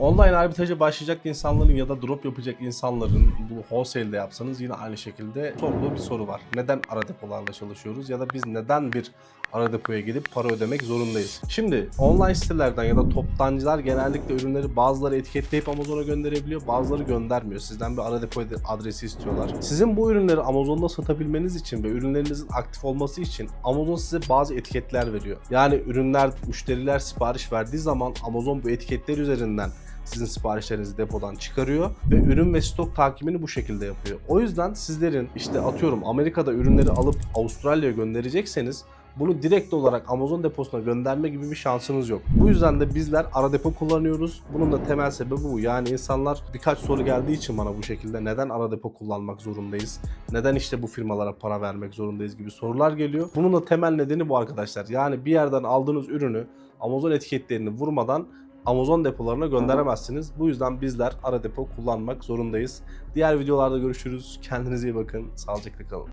Online arbitraja başlayacak insanların ya da drop yapacak insanların bu wholesale'de yapsanız yine aynı şekilde sorduğu bir soru var. Neden ara depolarla çalışıyoruz ya da biz neden bir ara depoya gidip para ödemek zorundayız? Şimdi online sitelerden ya da toptancılar genellikle ürünleri bazıları etiketleyip Amazon'a gönderebiliyor, bazıları göndermiyor. Sizden bir ara depo adresi istiyorlar. Sizin bu ürünleri Amazon'da satabilmeniz için ve ürünlerinizin aktif olması için Amazon size bazı etiketler veriyor. Yani ürünler, müşteriler sipariş verdiği zaman Amazon bu etiketler üzerinden sizin siparişlerinizi depodan çıkarıyor ve ürün ve stok takibini bu şekilde yapıyor. O yüzden sizlerin işte atıyorum Amerika'da ürünleri alıp Avustralya'ya gönderecekseniz bunu direkt olarak Amazon deposuna gönderme gibi bir şansınız yok. Bu yüzden de bizler ara depo kullanıyoruz. Bunun da temel sebebi bu. Yani insanlar birkaç soru geldiği için bana bu şekilde neden ara depo kullanmak zorundayız? Neden işte bu firmalara para vermek zorundayız gibi sorular geliyor. Bunun da temel nedeni bu arkadaşlar. Yani bir yerden aldığınız ürünü Amazon etiketlerini vurmadan Amazon depolarına gönderemezsiniz. Bu yüzden bizler ara depo kullanmak zorundayız. Diğer videolarda görüşürüz. Kendinize iyi bakın. Sağlıcakla kalın.